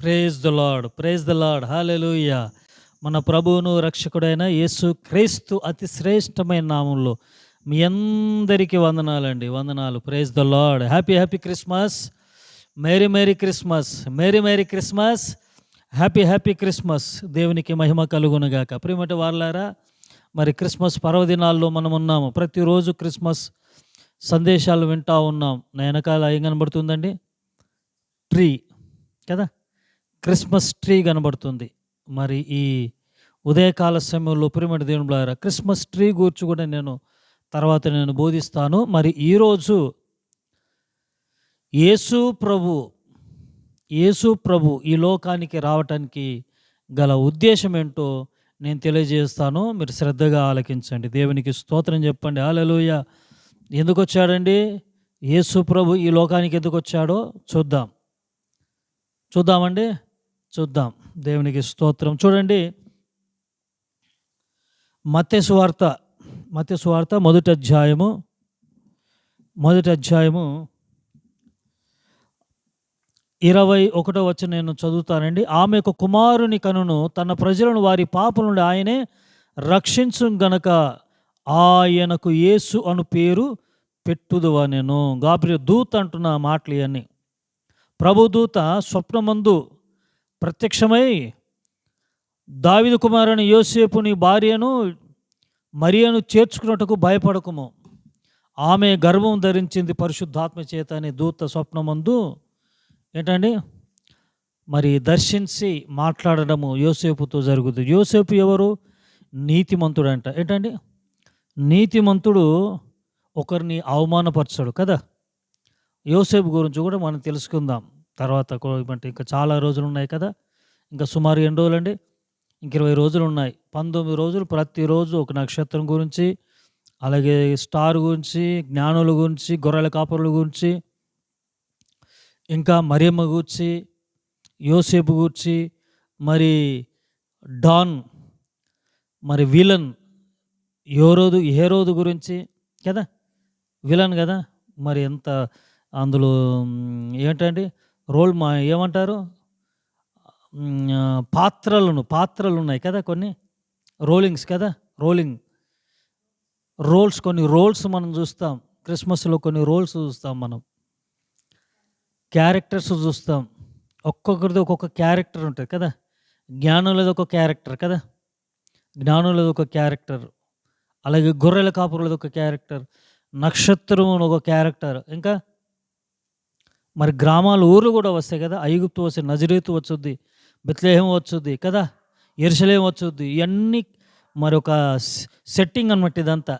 Praise the Lord praise the Lord hallelujah మన ప్రభువును రక్షకుడైన యేసు క్రీస్తు అతి శ్రేష్టమైన నామంలో మీ అందరికీ వందనాలండి వందనాలు. Praise the Lord happy happy Christmas merry merry Christmas merry merry Christmas happy happy Christmas దేవునికి మహిమ కలుగునుగాక. ప్రియమటి వాళ్ళారా మరి క్రిస్మస్ పర్వదినాల్లో మనం ఉన్నాము ప్రతిరోజు క్రిస్మస్ సందేశాలు వింటూ ఉన్నాం. నా వెనకాల ఏం కనబడుతుందండి? ట్రీ కదా? క్రిస్మస్ ట్రీ కనబడుతుంది. మరి ఈ ఉదయకాల సమయంలో ప్రిమిటి దేవుని క్రిస్మస్ ట్రీ గురించి కూడా నేను తర్వాత నేను బోధిస్తాను. మరి ఈరోజు యేసు ప్రభు యేసు ప్రభు ఈ లోకానికి రావటానికి గల ఉద్దేశం ఏంటో నేను తెలియజేస్తాను. మీరు శ్రద్ధగా ఆలకించండి. దేవునికి స్తోత్రం చెప్పండి. ఆలలోయ ఎందుకు వచ్చాడండి? యేసు ప్రభు ఈ లోకానికి ఎందుకు వచ్చాడో చూద్దాం. చూద్దామండి. చూద్దాం. దేవునికి స్తోత్రం. చూడండి. మత్య సువార్త మత్య మొదటి అధ్యాయము. మొదటి అధ్యాయము ఇరవై ఒకటో వచ్చి నేను చదువుతానండి. ఆమె ఒక కుమారుని కనును తన ప్రజలను వారి పాపల నుండి ఆయనే రక్షించు గనక ఆయనకు యేసు అను పేరు పెట్టుదువా నేను. గాబ్రి దూత అంటున్న మాటలు ఇవన్నీ. ప్రభుదూత స్వప్నమందు ప్రత్యక్షమై దావిదు కుమారుని యోసేపుని భార్యను మరియను చేర్చుకున్నట్టుకు భయపడకుము. ఆమె గర్భం ధరించింది పరిశుద్ధాత్మ చేత అని దూత స్వప్నమందు ఏంటండి? మరి దర్శించి మాట్లాడడము యోసేపుతో జరుగుతుంది యోసేపు ఎవరు? నీతిమంతుడు అంట ఏంటండి? నీతిమంతుడు ఒకరిని అవమానపరచాడు కదా? యోసేపు గురించి కూడా మనం తెలుసుకుందాం. తర్వాత అంటే ఇంకా చాలా రోజులు ఉన్నాయి కదా. ఇంకా సుమారు ఎన్ని రోజులండి? ఇంక ఇరవై రోజులు ఉన్నాయి పంతొమ్మిది రోజులు ప్రతిరోజు ఒక నక్షత్రం గురించి అలాగే స్టార్ గురించి జ్ఞానుల గురించి గొర్రెల కాపరుల గురించి ఇంకా మరియమ్మ గూర్చి యోసేపు గూర్చి మరి డాన్ మరి విలన్ యోరోదు హేరోదు గురించి కదా. విలన్ కదా. మరి ఎంత అందులో ఏంటండి? రోల్ మా ఏమంటారు? పాత్రలను పాత్రలు ఉన్నాయి కదా కొన్ని? రోలింగ్స్ కదా? రోలింగ్. రోల్స్ కొన్ని రోల్స్ మనం చూస్తాం. క్రిస్మస్లో కొన్ని రోల్స్ చూస్తాం మనం. క్యారెక్టర్స్ చూస్తాం. ఒక్కొక్కరిది ఒక్కొక్క క్యారెక్టర్ ఉంటుంది కదా? జ్ఞానులది ఒక క్యారెక్టర్ కదా? జ్ఞానులది ఒక క్యారెక్టర్. అలాగే గొర్రెల కాపురులది ఒక క్యారెక్టర్. నక్షత్రం ఒక క్యారెక్టర్. ఇంకా మరి గ్రామాలు ఊర్లు కూడా వస్తాయి కదా. ఐగుప్తు వస్తాయి నజరీతు వచ్చుద్ది బెత్లేహం వచ్చుద్ది కదా. ఎరుసలేం వచ్చుద్ది. ఇవన్నీ మరి ఒక సెట్టింగ్ అనమాట ఇదంతా.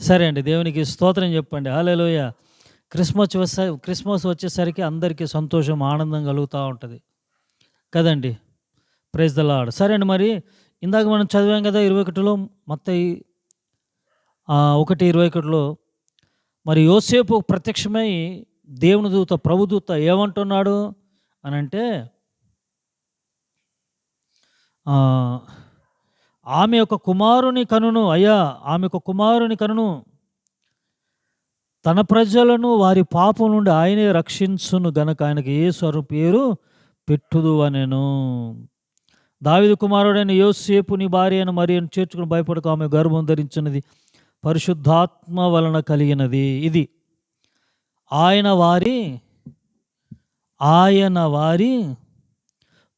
సరే అండి దేవునికి స్తోత్రం చెప్పండి. హాలేలోయ క్రిస్మస్ వస్తే క్రిస్మస్ వచ్చేసరికి అందరికీ సంతోషం ఆనందం కలుగుతూ ఉంటుంది. కదండి. ప్రైజ్ ద లాడ్ సరే అండి మరి ఇందాక మనం చదివాం కదా ఇరవై ఒకటిలో మొత్తం ఒకటి ఇరవై ఒకటిలో. మరి యోసేపు ప్రత్యక్షమై దేవుని దూత ప్రభుదూత ఏమంటున్నాడు అని అంటే ఆమె యొక్క కుమారుని కనును అయ్యా ఆమె యొక్క కుమారుని కనును తన ప్రజలను వారి పాపం నుండి ఆయనే రక్షించును గనక ఆయనకి యేసు పేరు పెట్టుదు అనేను దావిదు కుమారుడైన యోసేపుని భార్య అయిన మరి చేర్చుకుని భయపడక ఆమె గర్భం ధరించినది పరిశుద్ధాత్మ వలన కలిగినది. ఇది ఆయన వారి ఆయన వారి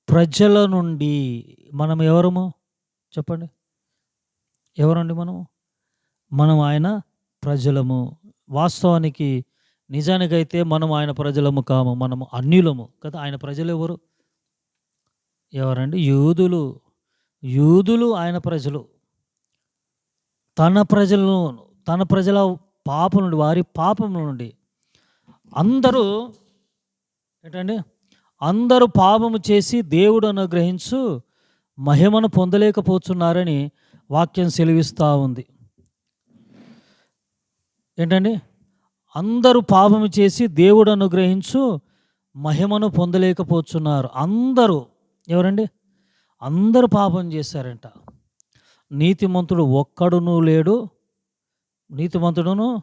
ప్రజల నుండి మనం ఎవరము? చెప్పండి. ఎవరండి మనము? మనం ఆయన ప్రజలము. వాస్తవానికి నిజానికైతే మనం ఆయన ప్రజలము కాము. మనము అన్యులము. కదా ఆయన ప్రజలు ఎవరు? ఎవరండి? యూదులు. యూదులు ఆయన ప్రజలు. తన ప్రజలను తన ప్రజల పాపం నుండి వారి పాపం నుండి అందరూ ఏంటండి? అందరూ పాపము చేసి దేవుడు అనుగ్రహించు మహిమను పొందలేకపోతున్నారని వాక్యం సెలవిస్తూ ఉంది. ఏంటండి? అందరూ పాపము చేసి దేవుడు అనుగ్రహించు మహిమను పొందలేకపోతున్నారు. అందరూ ఎవరండి? అందరూ పాపం చేశారంట. నీతిమంతుడు ఒక్కడును లేడు. నీతిమంతుడును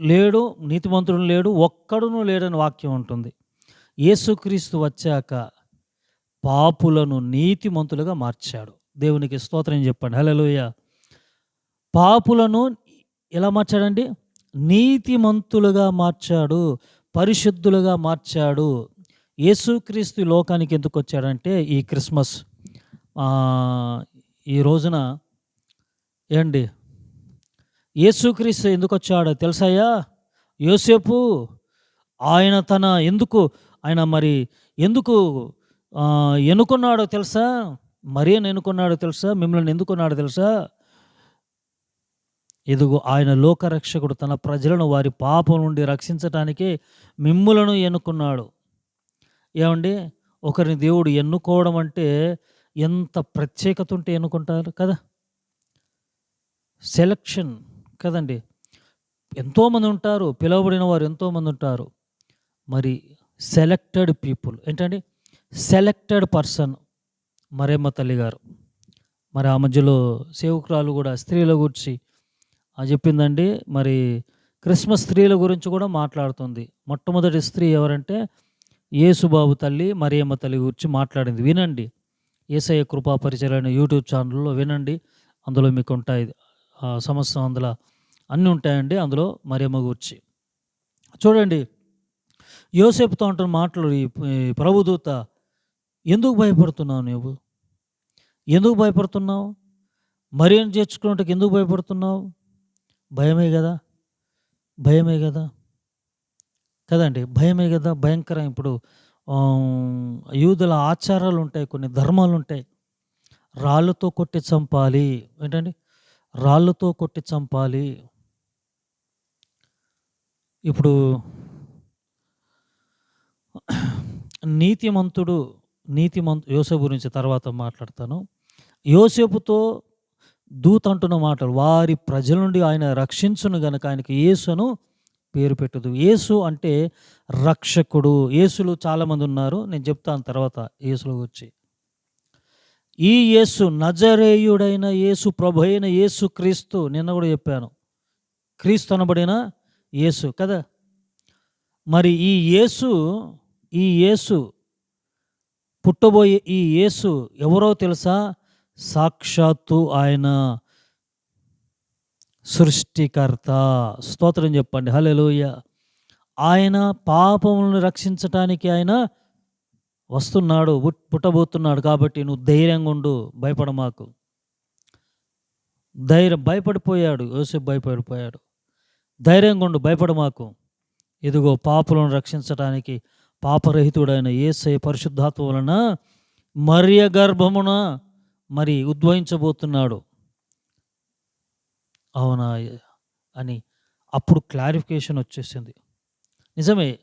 లేడు నీతిమంతుడు లేడు ఒక్కడును లేడని వాక్యం ఉంటుంది. యేసుక్రీస్తు వచ్చాక పాపులను నీతిమంతులుగా మార్చాడు. దేవునికి స్తోత్రం చెప్పండి. హలోయ పాపులను ఎలా మార్చాడండి? నీతిమంతులుగా మార్చాడు పరిశుద్ధులుగా మార్చాడు. యేసుక్రీస్తు లోకానికి ఎందుకు వచ్చాడంటే ఈ క్రిస్మస్ ఈ రోజున ఏండి యేసుక్రీస్తు ఎందుకు వచ్చాడో తెలుసయ్యా యోసేపు ఆయన తన ఎందుకు ఆయన మరి ఎందుకు ఎన్నుకున్నాడో తెలుసా? మరియను ఎన్నుకున్నాడో తెలుసా? మిమ్మల్ని ఎందుకున్నాడో తెలుసా? ఇదిగో ఆయన లోకరక్షకుడు తన ప్రజలను వారి పాపం నుండి రక్షించటానికి మిమ్ములను ఎన్నుకున్నాడు. ఏమండి? ఒకరిని దేవుడు ఎన్నుకోవడం అంటే ఎంత ప్రత్యేకత ఉంటే ఎన్నుకుంటారు కదా? సెలక్షన్. కదండి. ఎంతోమంది ఉంటారు పిలువబడిన వారు ఎంతోమంది ఉంటారు. మరి సెలెక్టెడ్ పీపుల్ ఏంటండి? సెలెక్టెడ్ పర్సన్ మరేమ్మ తల్లి గారు మరి ఆ మధ్యలో సేవకురాలు కూడా స్త్రీల గురించి చెప్పిందండి. మరి క్రిస్మస్ స్త్రీల గురించి కూడా మాట్లాడుతుంది. మొట్టమొదటి స్త్రీ ఎవరంటే యేసుబాబు తల్లి మరియమ్మ తల్లి గురించి మాట్లాడింది. వినండి. ఏసయ్య కృపా పరిచయం యూట్యూబ్ ఛానల్లో వినండి. అందులో మీకు ఉంటాయి సంవత్సరం అందులో అన్నీ ఉంటాయండి. అందులో మరియమ్మ గూర్చి. చూడండి. యోసేపుతో అంటున్న మాటలు ఈ ప్రభుదూత ఎందుకు భయపడుతున్నావు నువ్వు ఎందుకు భయపడుతున్నావు? మరేం చేర్చుకున్నట్టుకు ఎందుకు భయపడుతున్నావు? భయమే కదా భయమే కదా కదండి. భయమే కదా భయంకరం. ఇప్పుడు యూదుల ఆచారాలు ఉంటాయి కొన్ని ధర్మాలు ఉంటాయి. రాళ్ళతో కొట్టి చంపాలి. ఏంటండి? రాళ్ళతో కొట్టి చంపాలి. ఇప్పుడు నీతిమంతుడు నీతిమంతు యోసేపు గురించి తర్వాత మాట్లాడతాను. యోసేపుతో దూత అంటున్న మాటలు వారి ప్రజల నుండి ఆయన రక్షించును గనక ఆయనకి యేసును పేరు పెట్టదు. యేసు అంటే రక్షకుడు. యేసులు చాలామంది ఉన్నారు. నేను చెప్తాను తర్వాత యేసులో వచ్చి. ఈ యేసు నజరేయుడైన యేసు ప్రభు అయిన యేసు క్రీస్తు నిన్న కూడా చెప్పాను. క్రీస్తు అనబడిన యేసు కదా? మరి ఈ యేసు ఈ యేసు పుట్టబోయే ఈ యేసు ఎవరో తెలుసా? సాక్షాత్తు ఆయన సృష్టికర్త. స్తోత్రం చెప్పండి. హలోయ ఆయన పాపములను రక్షించటానికి ఆయన వస్తున్నాడు పుట్- పుట్టబోతున్నాడు కాబట్టి నువ్వు ధైర్యంగా ఉండు భయపడ మాకు ధైర్యం భయపడిపోయాడు. యోసేపు భయపడిపోయాడు. ధైర్యంగా ఉండు భయపడ మాకు. ఇదిగో పాపులను రక్షించటానికి పాపరహితుడైన ఏసై పరిశుద్ధాత్మ వలన మరియ గర్భమున మరి ఉద్భవించబోతున్నాడు అవునా అని అప్పుడు క్లారిఫికేషన్ వచ్చేసింది. నిజమే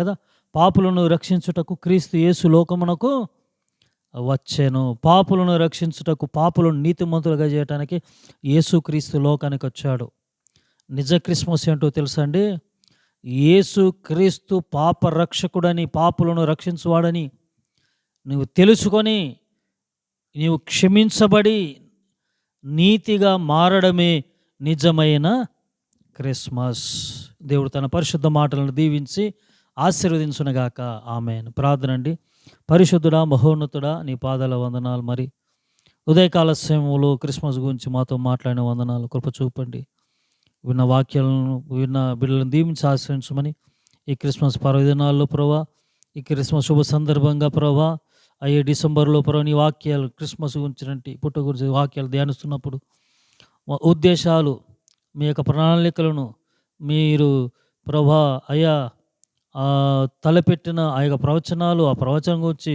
కదా? పాపులను రక్షించుటకు క్రీస్తు యేసు లోకమునకు వచ్చాను. పాపులను రక్షించుటకు పాపులను నీతిమంతులుగా చేయటానికి యేసు క్రీస్తు లోకానికి వచ్చాడు నిజ క్రిస్మస్ ఏంటో తెలుసా అండి? యేసు క్రీస్తు పాప రక్షకుడని పాపులను రక్షించువాడని నువ్వు తెలుసుకొని నీవు క్షమించబడి నీతిగా మారడమే నిజమైన క్రిస్మస్. దేవుడు తన పరిశుద్ధ మాటలను దీవించి ఆశీర్వదించునగాక. ఆమె ప్రార్థన అండి. పరిశుద్ధుడా మహోన్నతుడా నీ పాదాల వందనాలు మరి. ఉదయకాల సమయంలో క్రిస్మస్ గురించి మాతో మాట్లాడిన వందనాలు కృప చూపండి. విన్న వాక్యాలను విన్న బిడ్డలను దీవించి ఆశ్రయించమని ఈ క్రిస్మస్ పర్వదినాల్లో ప్రభా ఈ క్రిస్మస్ శుభ సందర్భంగా ప్రభా అయ్యే డిసెంబర్లో ప్రభా నీ వాక్యాలు క్రిస్మస్ గురించి పుట్ట గురించి వాక్యాలు ధ్యానిస్తున్నప్పుడు ఉద్దేశాలు మీ యొక్క ప్రణాళికలను మీరు ప్రభా అయా తలపెట్టిన ఆ యొక్క ప్రవచనాలు ఆ ప్రవచనం గురించి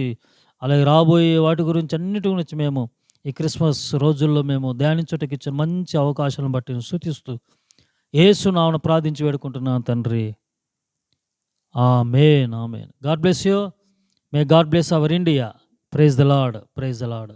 అలాగే రాబోయే వాటి గురించి అన్నిటి గురించి మేము ఈ క్రిస్మస్ రోజుల్లో మేము ధ్యానించుటకి ఇచ్చిన మంచి అవకాశాలను బట్టి సూచిస్తూ ఏసు నామను ప్రార్థించి వేడుకుంటున్నాను తండ్రి. Amen amen God bless you. May God bless our India. Praise the Lord praise the Lord